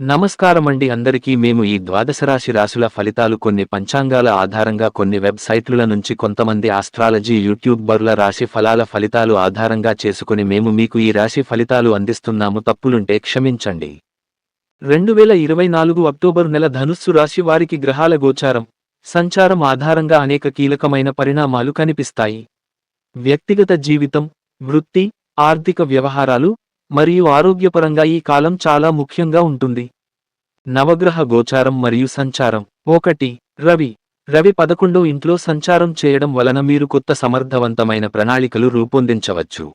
నమస్కారమండి అందరికీ మేము ఈ ద్వాదశ రాశి రాశుల ఫలితాలు కొన్ని పంచాంగాల ఆధారంగా కొన్ని వెబ్సైట్ల నుంచి కొంతమంది ఆస్ట్రాలజీ బరుల రాశి ఫలాల ఫలితాలు ఆధారంగా చేసుకుని మేము మీకు ఈ రాశి ఫలితాలు అందిస్తున్నాము. తప్పులుంటే క్షమించండి. రెండు వేల ఇరవై నాలుగు అక్టోబరు నెల ధనుస్సు రాశి వారికి గ్రహాల గోచారం. సంచారం ఆధారంగా అనేక కీలకమైన పరిణామాలు కనిపిస్తాయి. వ్యక్తిగత జీవితం వృత్తి ఆర్థిక వ్యవహారాలు మరియు ఆరోగ్యపరంగా ఈ కాలం చాలా ముఖ్యంగా ఉంటుంది. నవగ్రహ గోచారం మరియు సంచారం. ఒకటి రవి. రవి పదకొండో ఇంట్లో సంచారం చేయడం వలన మీరు కొత్త సమర్థవంతమైన ప్రణాళికలు రూపొందించవచ్చు.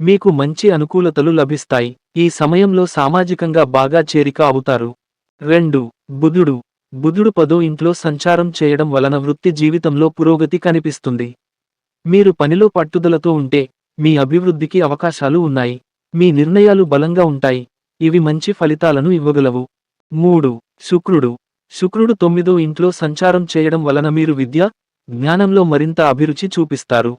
మీకు మంచి అనుకూలతలు లభిస్తాయి. ఈ సమయంలో సామాజికంగా బాగా చేరిక అవుతారు. రెండు బుధుడు. బుధుడు పదో ఇంట్లో సంచారం చేయడం వలన వృత్తి జీవితంలో పురోగతి కనిపిస్తుంది. మీరు పనిలో పట్టుదలతో ఉంటే మీ అభివృద్ధికి అవకాశాలు ఉన్నాయి. మీ నిర్ణయాలు బలంగా ఉంటాయి. ఇవి మంచి ఫలితాలను ఇవ్వగలవు. మూడు శుక్రుడు. శుక్రుడు తొమ్మిదో ఇంట్లో సంచారం చేయడం వలన మీరు విద్య జ్ఞానంలో మరింత అభిరుచి చూపిస్తారు.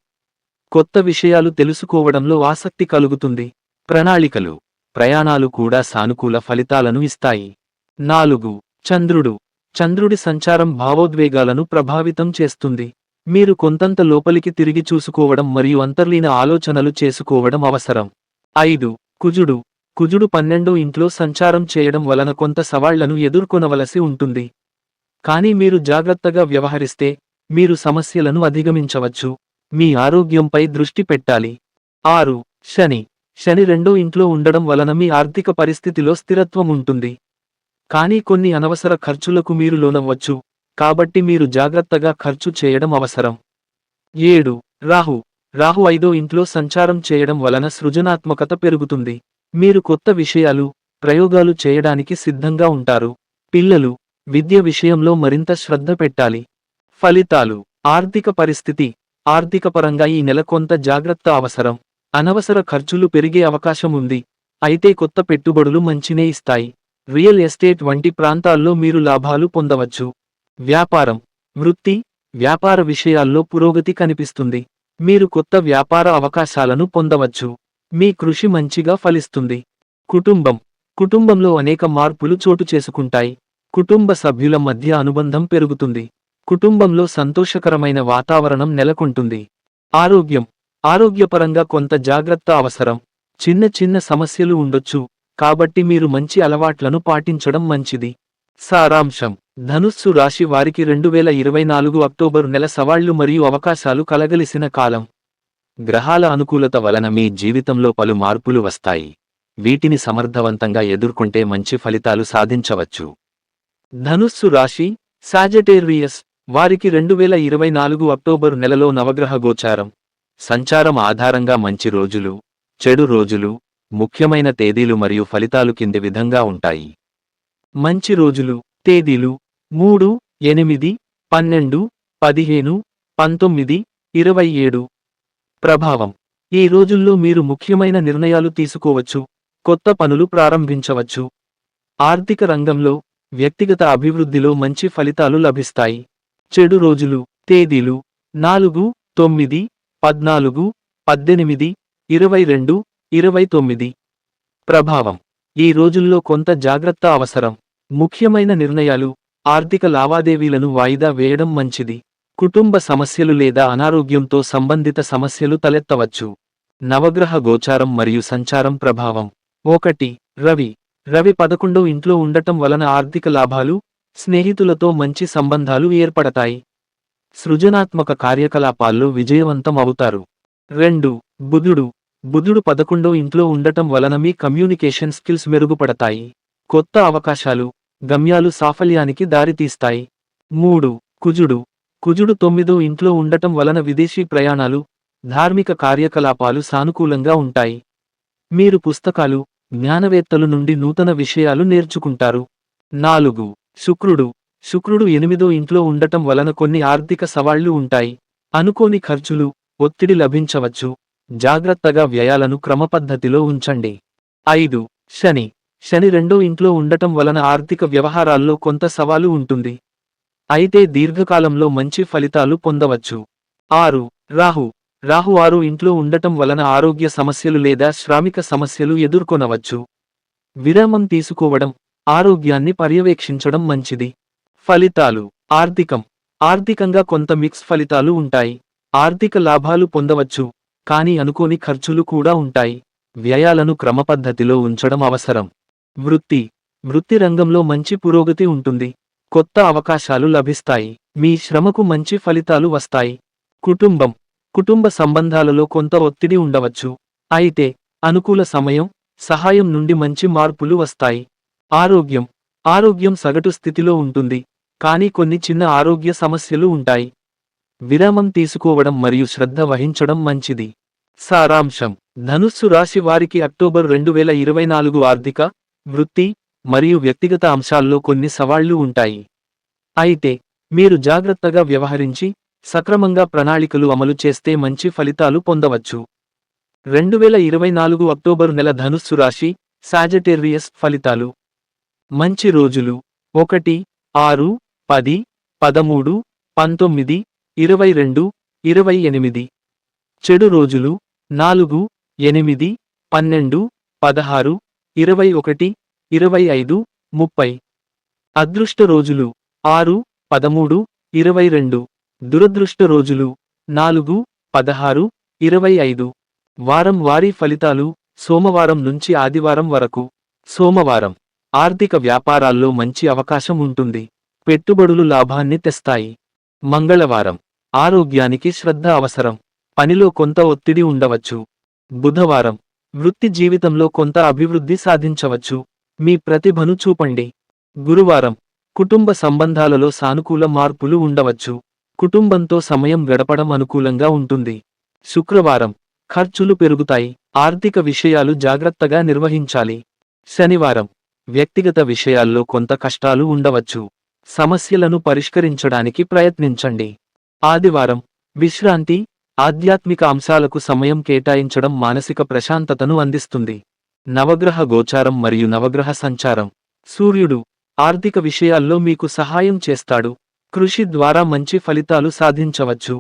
కొత్త విషయాలు తెలుసుకోవడంలో ఆసక్తి కలుగుతుంది. ప్రణాళికలు. ప్రయాణాలు కూడా సానుకూల ఫలితాలను ఇస్తాయి. నాలుగు చంద్రుడు. చంద్రుడి సంచారం భావోద్వేగాలను ప్రభావితం చేస్తుంది. మీరు కొంతంత లోపలికి తిరిగి చూసుకోవడం మరియు అంతర్లీన ఆలోచనలు చేసుకోవడం అవసరం. ఐదు. కుజుడు. కుజుడు పన్నెండో ఇంట్లో సంచారం చేయడం వలన కొంత సవాళ్ళను ఎదుర్కొనవలసి ఉంటుంది. కానీ మీరు జాగ్రత్తగా వ్యవహరిస్తే మీరు సమస్యలను అధిగమించవచ్చు. మీ ఆరోగ్యంపై దృష్టి పెట్టాలి. ఆరు. శని. శని రెండో ఇంట్లో ఉండడం వలన మీ ఆర్థిక పరిస్థితిలో స్థిరత్వం ఉంటుంది. కానీ కొన్ని అనవసర ఖర్చులకు మీరు లోనవ్వచ్చు. కాబట్టి మీరు జాగ్రత్తగా ఖర్చు చేయడం అవసరం. ఏడు. రాహు. రాహు ఐదో ఇంట్లో సంచారం చేయడం వలన సృజనాత్మకత పెరుగుతుంది. మీరు కొత్త విషయాలు ప్రయోగాలు చేయడానికి సిద్ధంగా ఉంటారు. పిల్లలు విద్య విషయంలో మరింత శ్రద్ధ పెట్టాలి. ఫలితాలు. ఆర్థిక పరిస్థితి. ఆర్థికపరంగా ఈ నెల కొంత జాగ్రత్త అవసరం. అనవసర ఖర్చులు పెరిగే అవకాశం ఉంది. అయితే కొత్త పెట్టుబడులు మంచినే ఇస్తాయి. రియల్ ఎస్టేట్ వంటి ప్రాంతాల్లో మీరు లాభాలు పొందవచ్చు. వ్యాపారం. వృత్తి వ్యాపార విషయాల్లో పురోగతి కనిపిస్తుంది. మీరు కొత్త వ్యాపార అవకాశాలను పొందవచ్చు. మీ కృషి మంచిగా ఫలిస్తుంది. కుటుంబం. కుటుంబంలో అనేక మార్పులు చోటు చేసుకుంటాయి. కుటుంబ సభ్యుల మధ్య అనుబంధం పెరుగుతుంది. కుటుంబంలో సంతోషకరమైన వాతావరణం నెలకొంటుంది. ఆరోగ్యం. ఆరోగ్యపరంగా కొంత జాగ్రత్త అవసరం. చిన్న చిన్న సమస్యలు ఉండొచ్చు. కాబట్టి మీరు మంచి అలవాట్లను పాటించడం మంచిది. సారాంశం. ధనుస్సు రాశి వారికి రెండు వేల ఇరవై నాలుగు అక్టోబరు నెల సవాళ్ళు మరియు అవకాశాలు కలగలిసిన కాలం. గ్రహాల అనుకూలత వలన మీ జీవితంలో పలు మార్పులు వస్తాయి. వీటిని సమర్థవంతంగా ఎదుర్కొంటే మంచి ఫలితాలు సాధించవచ్చు. ధనుస్సు రాశి సాజటేరియస్ వారికి రెండు వేల ఇరవై నాలుగు అక్టోబరు నెలలో నవగ్రహ గోచారం. సంచారం ఆధారంగా మంచి రోజులు చెడు రోజులు ముఖ్యమైన తేదీలు మరియు ఫలితాలు కింది విధంగా ఉంటాయి. మంచి రోజులు తేదీలు మూడు ఎనిమిది పన్నెండు పదిహేను పంతొమ్మిది ఇరవై ఏడు ప్రభావం. ఈ రోజుల్లో మీరు ముఖ్యమైన నిర్ణయాలు తీసుకోవచ్చు కొత్త పనులు ప్రారంభించవచ్చు. ఆర్థిక రంగంలో వ్యక్తిగత అభివృద్ధిలో మంచి ఫలితాలు లభిస్తాయి. చెడు రోజులు తేదీలు నాలుగు తొమ్మిది పద్నాలుగు పద్దెనిమిది ఇరవై రెండు ఇరవై తొమ్మిది ప్రభావం. ఈ రోజుల్లో కొంత జాగ్రత్త అవసరం. ముఖ్యమైన నిర్ణయాలు ఆర్థిక లావాదేవీలను వాయిదా వేయడం మంచిది. కుటుంబ సమస్యలు లేదా అనారోగ్యంతో సంబంధిత సమస్యలు తలెత్తవచ్చు. నవగ్రహ గోచారం మరియు సంచారం ప్రభావం. ఒకటి రవి. రవి పదకొండో ఇంట్లో ఉండటం వలన ఆర్థిక లాభాలు స్నేహితులతో మంచి సంబంధాలు ఏర్పడతాయి. సృజనాత్మక కార్యకలాపాల్లో విజయవంతం అవుతారు. రెండు బుధుడు. బుధుడు పదకొండో ఇంట్లో ఉండటం వలన మీ కమ్యూనికేషన్ స్కిల్స్ మెరుగుపడతాయి. కొత్త అవకాశాలు గమ్యాలు సాఫల్యానికి దారితీస్తాయి. మూడు. కుజుడు. కుజుడు తొమ్మిదో ఇంట్లో ఉండటం వలన విదేశీ ప్రయాణాలు ధార్మిక కార్యకలాపాలు సానుకూలంగా ఉంటాయి. మీరు పుస్తకాలు జ్ఞానవేత్తలు నుండి నూతన విషయాలు నేర్చుకుంటారు. నాలుగు. శుక్రుడు. శుక్రుడు ఎనిమిదో ఇంట్లో ఉండటం వలన కొన్ని ఆర్థిక సవాళ్ళు ఉంటాయి. అనుకోని ఖర్చులు ఒత్తిడి లభించవచ్చు. జాగ్రత్తగా వ్యయాలను క్రమపద్ధతిలో ఉంచండి. ఐదు. శని. శని రెండో ఇంట్లో ఉండటం వలన ఆర్థిక వ్యవహారాల్లో కొంత సవాలు ఉంటుంది. అయితే దీర్ఘకాలంలో మంచి ఫలితాలు పొందవచ్చు. ఆరు రాహు. రాహు ఆరు ఇంట్లో ఉండటం వలన ఆరోగ్య సమస్యలు లేదా శ్రామిక సమస్యలు ఎదుర్కొనవచ్చు. విరామం తీసుకోవడం ఆరోగ్యాన్ని పర్యవేక్షించడం మంచిది. ఫలితాలు ఆర్థికం. ఆర్థికంగా కొంత మిక్స్ ఫలితాలు ఉంటాయి. ఆర్థిక లాభాలు పొందవచ్చు కానీ అనుకోని ఖర్చులు కూడా ఉంటాయి. వ్యయాలను క్రమపద్ధతిలో ఉంచడం అవసరం. వృత్తి. వృత్తి రంగంలో మంచి పురోగతి ఉంటుంది. కొత్త అవకాశాలు లభిస్తాయి. మీ శ్రమకు మంచి ఫలితాలు వస్తాయి. కుటుంబం. కుటుంబ సంబంధాలలో కొంత ఒత్తిడి ఉండవచ్చు. అయితే అనుకూల సమయం సహాయం నుండి మంచి మార్పులు వస్తాయి. ఆరోగ్యం. ఆరోగ్యం సగటు స్థితిలో ఉంటుంది. కానీ కొన్ని చిన్న ఆరోగ్య సమస్యలు ఉంటాయి. విరామం తీసుకోవడం మరియు శ్రద్ధ వహించడం మంచిది. సారాంశం. ధనుస్సు రాశి వారికి అక్టోబర్ రెండు వేల ఇరవై నాలుగు ఆర్థిక వృత్తి మరియు వ్యక్తిగత అంశాల్లో కొన్ని సవాళ్ళు ఉంటాయి. అయితే మీరు జాగ్రత్తగా వ్యవహరించి సక్రమంగా ప్రణాళికలు అమలు చేస్తే మంచి ఫలితాలు పొందవచ్చు. రెండు వేల ఇరవై నాలుగు అక్టోబరు నెల ధనుస్సు రాశి సాజటేరియస్ ఫలితాలు. మంచి రోజులు. ఒకటి ఆరు పది పదమూడు పంతొమ్మిది ఇరవై రెండు ఇరవై ఎనిమిది. చెడు రోజులు. నాలుగు ఎనిమిది పన్నెండు పదహారు ఇరవై ఒకటి ఇరవై ఐదు ముప్పై. అదృష్ట రోజులు ఆరు పదమూడు ఇరవై రెండు. దురదృష్ట రోజులు నాలుగు పదహారు ఇరవై ఐదు. వారం వారీ ఫలితాలు సోమవారం నుంచి ఆదివారం వరకు. సోమవారం ఆర్థిక వ్యాపారాల్లో మంచి అవకాశం ఉంటుంది. పెట్టుబడులు లాభాన్ని తెస్తాయి. మంగళవారం ఆరోగ్యానికి శ్రద్ధ అవసరం. పనిలో కొంత ఒత్తిడి ఉండవచ్చు. బుధవారం వృత్తి జీవితంలో కొంత అభివృద్ధి సాధించవచ్చు. మీ ప్రతిభను చూపండి. గురువారం కుటుంబ సంబంధాలలో సానుకూల మార్పులు ఉండవచ్చు. కుటుంబంతో సమయం గడపడం అనుకూలంగా ఉంటుంది. శుక్రవారం ఖర్చులు పెరుగుతాయి. ఆర్థిక విషయాలు జాగ్రత్తగా నిర్వహించాలి. శనివారం వ్యక్తిగత విషయాల్లో కొంత కష్టాలు ఉండవచ్చు. సమస్యలను పరిష్కరించడానికి ప్రయత్నించండి. ఆదివారం విశ్రాంతి ఆధ్యాత్మిక అంశాలకు సమయం కేటాయించడం మానసిక ప్రశాంతతను అందిస్తుంది. నవగ్రహ గోచారం మరియు నవగ్రహ సంచారం. సూర్యుడు ఆర్థిక విషయాల్లో మీకు సహాయం చేస్తాడు. కృషి ద్వారా మంచి ఫలితాలు సాధించవచ్చు.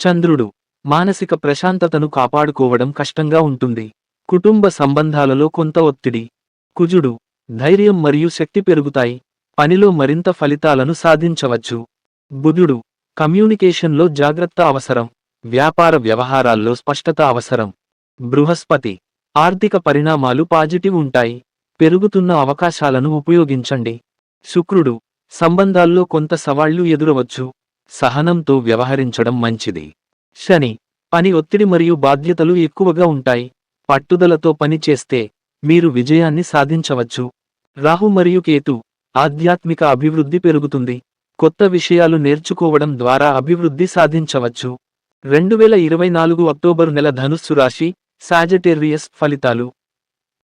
చంద్రుడు మానసిక ప్రశాంతతను కాపాడుకోవడం కష్టంగా ఉంటుంది. కుటుంబ సంబంధాలలో కొంత ఒత్తిడి. కుజుడు ధైర్యం మరియు శక్తి పెరుగుతాయి. పనిలో మరింత ఫలితాలను సాధించవచ్చు. బుధుడు కమ్యూనికేషన్లో జాగ్రత్త అవసరం. వ్యాపార వ్యవహారాల్లో స్పష్టత అవసరం. బృహస్పతి ఆర్థిక పరిణామాలు పాజిటివ్ ఉంటాయి. పెరుగుతున్న అవకాశాలను ఉపయోగించండి. శుక్రుడు సంబంధాల్లో కొంత సవాళ్ళు ఎదురవచ్చు. సహనంతో వ్యవహరించడం మంచిది. శని పని ఒత్తిడి మరియు బాధ్యతలు ఎక్కువగా ఉంటాయి. పట్టుదలతో పనిచేస్తే మీరు విజయాన్ని సాధించవచ్చు. రాహు మరియు కేతు ఆధ్యాత్మిక అభివృద్ధి పెరుగుతుంది. కొత్త విషయాలు నేర్చుకోవడం ద్వారా అభివృద్ధి సాధించవచ్చు. రెండు వేల ఇరవై నాలుగు అక్టోబర్ నెల ధనుస్సు రాశి సాజటేరియస్ ఫలితాలు.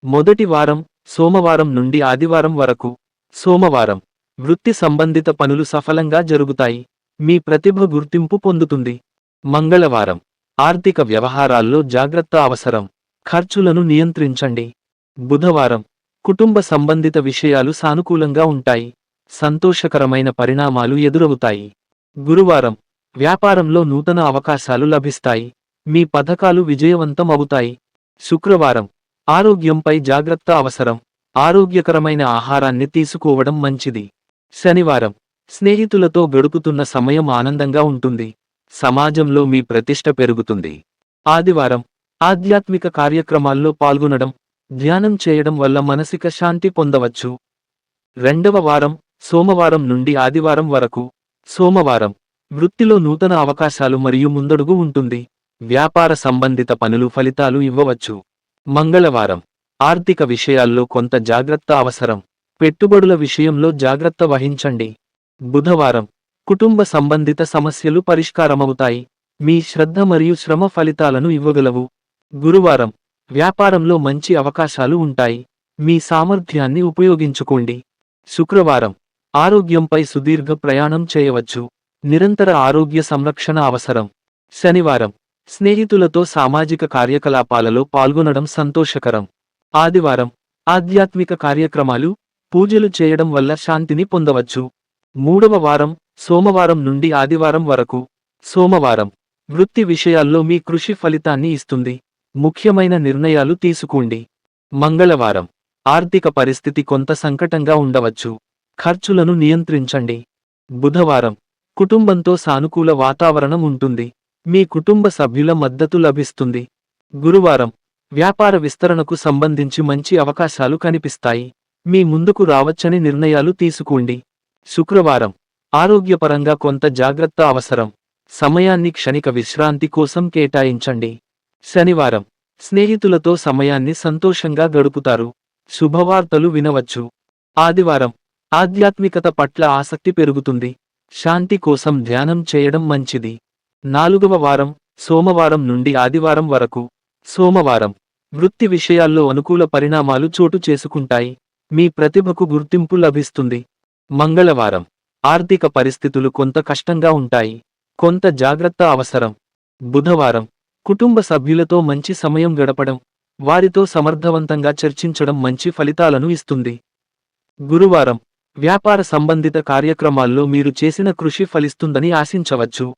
మొదటి వారం సోమవారం నుండి ఆదివారం వరకు. సోమవారం వృత్తి సంబంధిత పనులు సఫలంగా జరుగుతాయి. మీ ప్రతిభ గుర్తింపు పొందుతుంది. మంగళవారం ఆర్థిక వ్యవహారాల్లో జాగ్రత్త అవసరం. ఖర్చులను నియంత్రించండి. బుధవారం కుటుంబ సంబంధిత విషయాలు సానుకూలంగా ఉంటాయి. సంతోషకరమైన పరిణామాలు ఎదురవుతాయి. గురువారం వ్యాపారంలో నూతన అవకాశాలు లభిస్తాయి. మీ పథకాలు విజయవంతం అవుతాయి శుక్రవారం. ఆరోగ్యంపై జాగ్రత్త అవసరం. ఆరోగ్యకరమైన ఆహారాన్ని తీసుకోవడం మంచిది. శనివారం. స్నేహితులతో గడుపుతున్న సమయం ఆనందంగా ఉంటుంది. సమాజంలో మీ ప్రతిష్ట పెరుగుతుంది. ఆదివారం. ఆధ్యాత్మిక కార్యక్రమాల్లో పాల్గొనడం ధ్యానం చేయడం వల్ల మానసిక శాంతి పొందవచ్చు. రెండవ వారం. సోమవారం నుండి ఆదివారం వరకు. సోమవారం. వృత్తిలో నూతన అవకాశాలు మరియు ముందడుగు ఉంటుంది. వ్యాపార సంబంధిత పనులు ఫలితాలు ఇవ్వవచ్చు. మంగళవారం. ఆర్థిక విషయాల్లో కొంత జాగ్రత్త అవసరం. పెట్టుబడుల విషయంలో జాగ్రత్త వహించండి. బుధవారం. కుటుంబ సంబంధిత సమస్యలు పరిష్కారమవుతాయి. మీ శ్రద్ధ మరియు శ్రమ ఫలితాలను ఇవ్వగలవు. గురువారం. వ్యాపారంలో మంచి అవకాశాలు ఉంటాయి. మీ సామర్థ్యాన్ని ఉపయోగించుకోండి. శుక్రవారం. ఆరోగ్యంపై సుదీర్ఘ ప్రయాణం చేయవచ్చు. నిరంతర ఆరోగ్య సంరక్షణ అవసరం. శనివారం. స్నేహితులతో సామాజిక కార్యకలాపాలలో పాల్గొనడం సంతోషకరం. ఆదివారం. ఆధ్యాత్మిక కార్యక్రమాలు పూజలు చేయడం వల్ల శాంతిని పొందవచ్చు. మూడవ వారం. సోమవారం నుండి ఆదివారం వరకు. సోమవారం. వృత్తి విషయాల్లో మీ కృషి ఫలితాన్ని ఇస్తుంది. ముఖ్యమైన నిర్ణయాలు తీసుకోండి. మంగళవారం. ఆర్థిక పరిస్థితి కొంత సంకటంగా ఉండవచ్చు. ఖర్చులను నియంత్రించండి. బుధవారం. కుటుంబంతో సానుకూల వాతావరణం ఉంటుంది. మీ కుటుంబ సభ్యుల మద్దతు లభిస్తుంది. గురువారం వ్యాపార విస్తరణకు సంబంధించి మంచి అవకాశాలు కనిపిస్తాయి. మీ ముందుకు రావచ్చని నిర్ణయాలు తీసుకోండి. శుక్రవారం ఆరోగ్యపరంగా కొంత జాగ్రత్త అవసరం. సమయాన్ని క్షణిక విశ్రాంతి కోసం కేటాయించండి. శనివారం స్నేహితులతో సమయాన్ని సంతోషంగా గడుపుతారు. శుభవార్తలు వినవచ్చు. ఆదివారం ఆధ్యాత్మికత పట్ల ఆసక్తి పెరుగుతుంది. శాంతి కోసం ధ్యానం చేయడం మంచిది. నాలుగవ వారం సోమవారం నుండి ఆదివారం వరకు సోమవారం. వృత్తి విషయాల్లో అనుకూల పరిణామాలు చోటు చేసుకుంటాయి. మీ ప్రతిభకు గుర్తింపు లభిస్తుంది. మంగళవారం. ఆర్థిక పరిస్థితులు కొంత కష్టంగా ఉంటాయి. కొంత జాగ్రత్త అవసరం. బుధవారం. కుటుంబ సభ్యులతో మంచి సమయం గడపడం వారితో సమర్థవంతంగా చర్చించడం మంచి ఫలితాలను ఇస్తుంది. గురువారం. వ్యాపార సంబంధిత కార్యక్రమాల్లో మీరు చేసిన కృషి ఫలిస్తుందని ఆశించవచ్చు.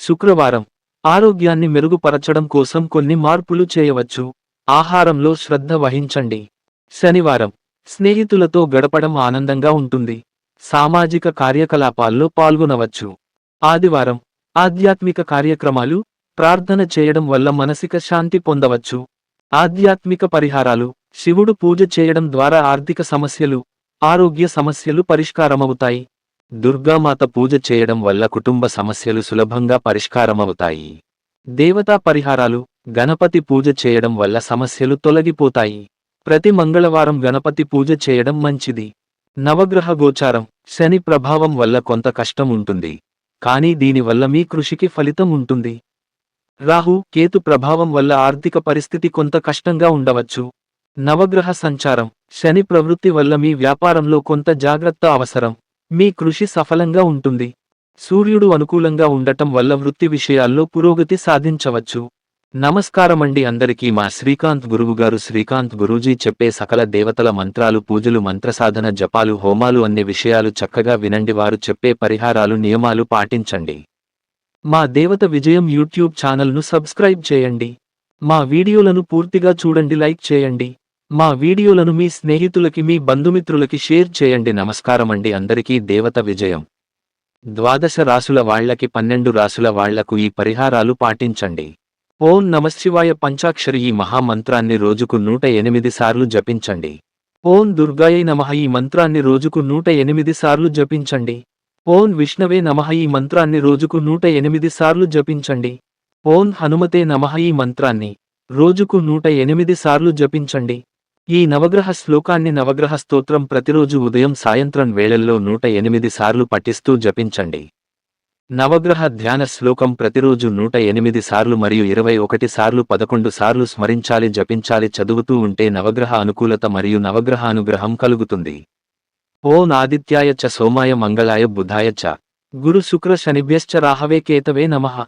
శుక్రవారం. ఆరోగ్యాన్ని మెరుగుపరచడం కోసం కొన్ని మార్పులు చేయవచ్చు. ఆహారంలో శ్రద్ధ వహించండి. శనివారం. స్నేహితులతో గడపడం ఆనందంగా ఉంటుంది. సామాజిక కార్యకలాపాల్లో పాల్గొనవచ్చు. ఆదివారం. ఆధ్యాత్మిక కార్యక్రమాలు ప్రార్థన చేయడం వల్ల మానసిక శాంతి పొందవచ్చు. ఆధ్యాత్మిక పరిహారాలు శివుడు పూజ చేయడం ద్వారా ఆర్థిక సమస్యలు ఆరోగ్య సమస్యలు పరిష్కారమవుతాయి. దుర్గామాత పూజ చేయడం వల్ల కుటుంబ సమస్యలు సులభంగా పరిష్కారమవుతాయి. దేవతా పరిహారాలు గణపతి పూజ చేయడం వల్ల సమస్యలు తొలగిపోతాయి. ప్రతి మంగళవారం గణపతి పూజ చేయడం మంచిది. నవగ్రహ గోచారం శని ప్రభావం వల్ల కొంత కష్టం ఉంటుంది. కానీ దీనివల్ల మీ కృషికి ఫలితం ఉంటుంది. రాహు కేతు ప్రభావం వల్ల ఆర్థిక పరిస్థితి కొంత కష్టంగా ఉండవచ్చు. నవగ్రహ సంచారం. శని ప్రవృత్తి వల్ల మీ వ్యాపారంలో కొంత జాగ్రత్త అవసరం. మీ కృషి సఫలంగా ఉంటుంది. సూర్యుడు అనుకూలంగా ఉండటం వల్ల వృత్తి విషయాల్లో పురోగతి సాధించవచ్చు. నమస్కారమండి అందరికీ మా శ్రీకాంత్ గురువుగారు. శ్రీకాంత్ గురూజీ చెప్పే సకల దేవతల మంత్రాలు పూజలు మంత్రసాధన జపాలు హోమాలు అన్ని విషయాలు చక్కగా వినండి. వారు చెప్పే పరిహారాలు నియమాలు పాటించండి. మా దేవత విజయం యూట్యూబ్ ఛానల్ను సబ్స్క్రైబ్ చేయండి. మా వీడియోలను పూర్తిగా చూడండి లైక్ చేయండి. మా వీడియోలను మీ స్నేహితులకి మీ బంధుమిత్రులకి షేర్ చేయండి. నమస్కారమండి అందరికీ దేవత విజయం. ద్వాదశ రాసుల వాళ్ళకి పన్నెండు రాసుల వాళ్ళకు ఈ పరిహారాలు పాటించండి. ఓం నమశివాయ పంచాక్షరి. ఈ మహామంత్రాన్ని రోజుకు నూట ఎనిమిది సార్లు జపించండి. ఓం దుర్గాయ నమః. ఈ మంత్రాన్ని రోజుకు నూట ఎనిమిది సార్లు జపించండి. ఓం విష్ణవే నమః. ఈ మంత్రాన్ని రోజుకు నూట ఎనిమిది సార్లు జపించండి. ఓం హనుమతే నమః ఈ మంత్రాన్ని. రోజుకు నూట ఎనిమిది సార్లు జపించండి. ఈ నవగ్రహ శ్లోకాన్ని నవగ్రహ స్తోత్రం ప్రతిరోజు ఉదయం సాయంత్రం వేళల్లో నూట ఎనిమిది సార్లు పఠిస్తూ జపించండి. నవగ్రహ ధ్యాన శ్లోకం ప్రతిరోజు నూట ఎనిమిది సార్లు మరియు ఇరవై ఒకటి సార్లు పదకొండు సార్లు స్మరించాలి జపించాలి చదువుతూ ఉంటే నవగ్రహ అనుకూలత మరియు నవగ్రహ అనుగ్రహం కలుగుతుంది. ఓ నాదిత్యాయ చ సోమాయ మంగళాయ బుధాయ చ. గురు శుక్ర శనిభ్యశ్చ రాహవే కేతవే నమః.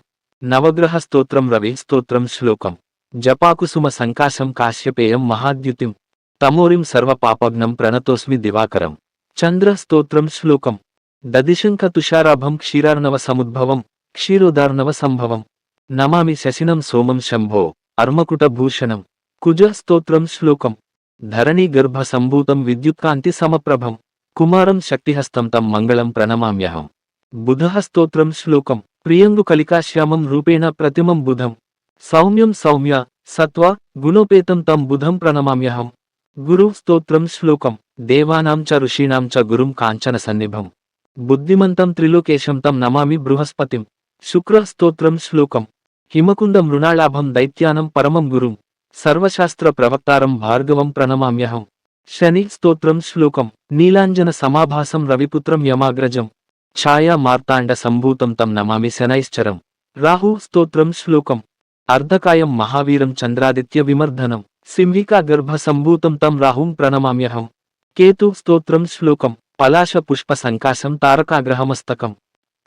నవగ్రహ స్తోత్రం రవి స్తోత్రం శ్లోకం. జపాకుసుమ సంకాశం కాశ్యపేయం మహాద్యుతిం. తమోరిం సర్వపాపగ్నం ప్రణతోస్మి దివాకరం. చంద్ర స్తోత్రం శ్లోకం. దదిశంక తుషారాభం క్షీరార్ణవ సముద్భవం క్షీరోదార్ణవ సంభవం. నమామి శశినం సోమం శంభో అర్మకుట భూషణం. కుజ స్తోత్రం శ్లోకం. ధరణి గర్భ సంభూతం విద్యుత్కాంతి సమప్రభం. కుమారం శక్తిహస్తం తం మంగళం ప్రణమామ్యహం. బుధ స్తోత్రం శ్లోకం. ప్రియంగు కలికాశ్యామం రూపేణ ప్రతిమం బుధం. సౌమ్యం సౌమ్య సత్వ గుణోపేతం తం బుధం ప్రణమామ్యహం. గురు స్తోత్రం శ్లోకం. దేవానాం చ ఋషీణాం చ గురుం కాంచన సన్నిభం. బుద్ధిమంతం త్రిలోకేశం తం నమామి బృహస్పతిం. శుక్ర స్తోత్రం శ్లోకం. హిమకుంద మృణాళాభం దైత్యానం పరమం గురుం. సర్వశాస్త్ర ప్రవక్తారం భార్గవం ప్రణమామ్యహం. శని స్తోత్రం శ్లోకం. నీలాంజన సమాభాసం రవిపుత్రం యమాగ్రజం. ఛాయా మార్తాండ సంభూతం తం నమామి శనైశ్చరం. రాహు స్తోత్రం శ్లోకం. అర్ధకాయం మహావీరం చంద్రాదిత్య విమర్ధనం. సింహికా గర్భ సంభూతం తం రాహుం ప్రణమామ్యహం. కేతు స్తోత్రం శ్లోకం. పలాశ పుష్ప సంకాశం తారకాగ్రహమస్తకం.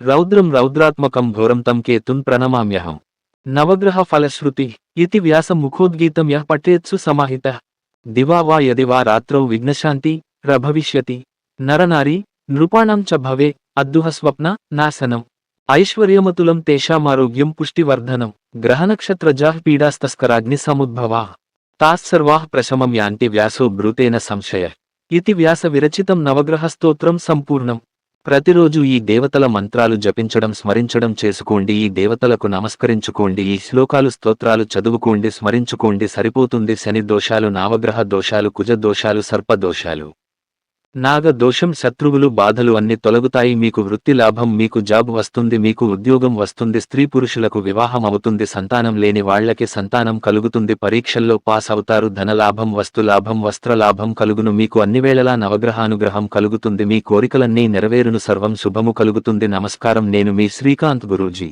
రౌద్రం రౌద్రాత్మకం ఘోరం తం కేతున్ ప్రణమామ్యహం. నవగ్రహ ఫలశ్రుతి. ఇది వ్యాస ముఖోద్గీతం యః పఠేత్సు సమాహిత. దివా వా యది వా రాత్రౌ విఘ్నశాంతి రభవిష్యతి. నరనారీ నృపాణం చ భవే అద్దుహ స్వప్న నాశనం. ఐశ్వర్యమతులం తేషామారోగ్యం పుష్టివర్ధనం. గ్రహనక్షత్రజాః పీడాస్తస్కరాగ్ని సముద్భవా. తాస్సర్వాః ప్రశమం యాంటి వ్యాసో బ్రూతేన సంశయ. ఇతి వ్యాస విరచితం నవగ్రహ స్తోత్రం సంపూర్ణం. ప్రతిరోజు ఈ దేవతల మంత్రాలు జపించడం స్మరించడం చేసుకోండి ఈ దేవతలకు నమస్కరించుకోండి ఈ శ్లోకాలు స్తోత్రాలు చదువుకోండి స్మరించుకోండి సరిపోతుంది శని దోషాలు నావగ్రహ దోషాలు కుజ దోషాలు సర్ప దోషాలు. నాగ దోషం శత్రువులు బాధలు అన్ని తొలగుతాయి. మీకు వృత్తి లాభం మీకు జాబ్ వస్తుంది మీకు ఉద్యోగం వస్తుంది స్త్రీ పురుషులకు వివాహం అవుతుంది సంతానం లేని వాళ్ళకి సంతానం కలుగుతుంది పరీక్షల్లో పాస్ అవుతారు ధనలాభం వస్తులాభం వస్త్రలాభం కలుగును మీకు అన్ని వేళలా నవగ్రహానుగ్రహం కలుగుతుంది మీ కోరికలన్నీ నెరవేరును సర్వం శుభము కలుగుతుంది. నమస్కారం నేను మీ శ్రీకాంత్ గురూజీ.